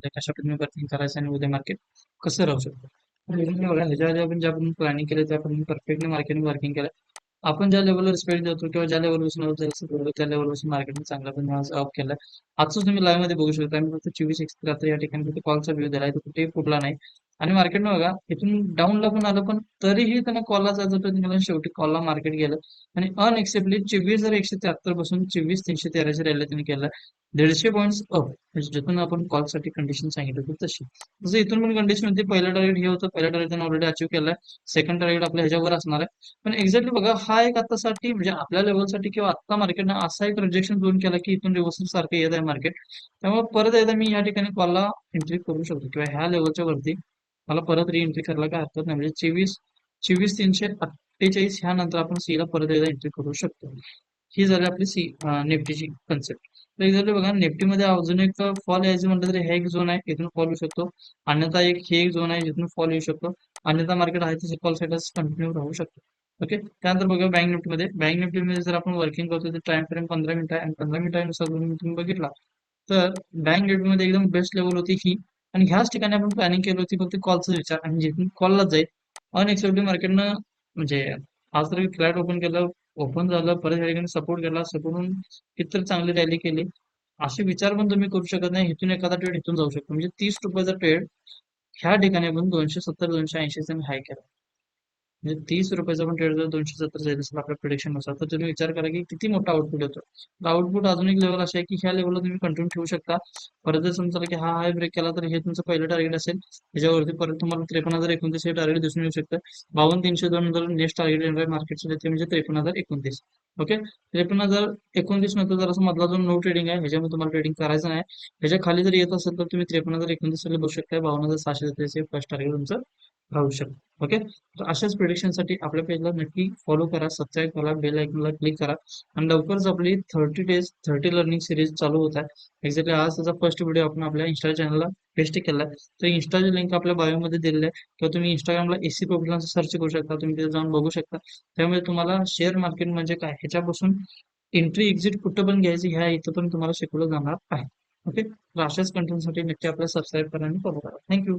उद्या कशा पद्धतीने परफॉर्म करायचं आणि उद्या मार्केट कसं राहू शकतं? बघा ह्याच्या आधी आपण ज्या आपण प्लॅनिंग केलं त्या आपण परफेक्टली मार्केट वर्किंग केलं. आपण ज्या लेवलवर स्पेड जातो किंवा ज्या लेवलपासून त्या लेवलपासून मार्केटने चांगला पण अप केला. आजच तुम्ही लाईव्हमध्ये बघू शकता मी फक्त चोवीस एक या ठिकाणी फक्त कॉलचा व्ह्यू दिला आहे कुठेही फुटला नाही. आणि मार्केट बघा इथून डाऊनला पण आलं पण तरीही त्यांना कॉलला जायचं होतं निघालं शेवटी कॉलला मार्केट गेलं. आणि अनएक्सेप्टली चोवीस हजार एकशे त्र्याहत्तरपासून चोवीस तीनशे तेराशे रॅली त्यांनी केलं. दीडशे पॉईंट्स अप म्हणजे जिथून आपण कॉलसाठी कंडिशन सांगितलं होतं तशी. जसं इथून पण कंडिशन होती पहिलं टार्गेट हे होतं पहिलं टार्गेट त्यांना ऑलरेडी अचीव्ह केलं सेकंड टार्गेट आपल्या ह्याच्यावर असणार आहे. पण एक्झॅक्टली बघा हा एक आतासाठी म्हणजे आपल्या लेवलसाठी किंवा आता मार्केटनं असा एक रिजेक्शन दोन केला की इथून रिव्हर्सल सारखं येत आहे मार्केट त्यामुळे परत एकदा मी या ठिकाणी कॉलला एंट्री करू शकतो. किंवा ह्या लेवलच्या वरती मला परत री एंट्री करायला काय हरकत नाही. म्हणजे चोवीस चोवीस तीनशे अठ्ठेचाळीस ह्यानंतर आपण सी ला परत एकदा एंट्री करू शकतो. ही झाली आपली सी निफ्टीची कन्सेप्ट तर एक्झॅक्टली बघा निफ्टीमध्ये अजून एक फॉल यायचं म्हटलं तर हे एक झोन आहे इथून फॉल येऊ शकतो. अन्यथा एक हे एक झोन आहे जिथून फॉल येऊ शकतो. अन्यथा मार्केट आहे तसे कॉल साईडच कंटिन्यू राहू शकतो. ओके त्यानंतर बघा बँक निफ्टीमध्ये. बँक निफ्टीमध्ये जर आपण वर्किंग करतो तर टाइम फ्रेम पंधरा मिनिट आहे. आणि पंधरा मिनिटानुसार तुम्ही बघितला. तर बँक निफ्टीमध्ये एकदम बेस्ट लेवल होती ही. आणि ह्याच ठिकाणी आपण प्लॅनिंग केली होती फक्त कॉलचा विचार. आणि जिथून कॉलला जाईल अनएक्सेप्टली मार्केटनं म्हणजे आज तर फ्लॅट ओपन केलं ओपन झालं परत या ठिकाणी सपोर्ट केला सपोर्टून कितीतरी चांगली रॅली केली. असे विचार पण तुम्ही करू शकत नाही. इथून एखादा ट्रेड इथून जाऊ शकतो. म्हणजे तीस रुपयाचा ट्रेड ह्या ठिकाणी आपण दोनशे सत्तर दोनशे ऐंशी हाय केला म्हणजे तीस रुपयाचा पण ट्रेड जर दोनशे सत्तर जाईल असेल आपल्या प्रिडिक्शननुसार. तर तुम्ही विचार करा की किती मोठा आउटपुट येतो आउटपुट अजून एक लेवल असे आहे की ह्या लेवलला तुम्ही कंटिन्यू ठेवू शकता. परत जर समजा की हा हाय ब्रेक केला तर हे तुमचं पहिलं टार्गेट असेल. त्याच्यावरती परत तुम्हाला त्रेपन्न हजार एकोणतीस हे टार्गेट दिसून येऊ शकतं. बावन्न तीनशे दोन नंतर नेक्स्ट टार्गेट येणार आहे मार्केटचे ते म्हणजे त्रेपन्न हजार एकोणतीस. ओके त्रेपन्न हजार एकोणतीस नंतर जर असं मधला जो नो ट्रेडिंग आहे ह्याच्यामध्ये तुम्हाला ट्रेडिंग करायचं नाही. ह्याच्या खाली जर येत असेल तर तुम्ही त्रेपन्न हजार एकोणतीस बसू शकता बावन्न हजार सहाशे हे फर्स्ट टार्गेट तुमचं राहू शकतो. ओके तर अशाच प्रिडिक्शनसाठी आपल्या पेजला नक्की फॉलो करा सबस्क्राईब करा बेल आयकॉनला क्लिक करा. आणि लवकरच आपली thirty days thirty learning series चालू होत आहे. एक्झॅक्टली आज त्याचा फर्स्ट व्हिडिओ आपण आपल्या इंस्टा चॅनलला पेस्ट केला आहे तर इंस्टाची लिंक आपल्या बायोमध्ये दिलेली आहे. किंवा तुम्ही इंस्टाग्रामला एसी पब्लिक सर्च करू शकता. तुम्ही तिथे जाऊन बघू शकता. त्यामुळे तुम्हाला शेअर मार्केट म्हणजे काय? ह्याच्यापासून एंट्री एक्झिट कुठं पण घ्यायची ह्या इथं पण तुम्हाला शिकवलं जाणार आहे. ओके तर अशाच कंटेंटसाठी नक्की आपल्याला सबस्क्राईब करा आणि फॉलो करा. थँक्यू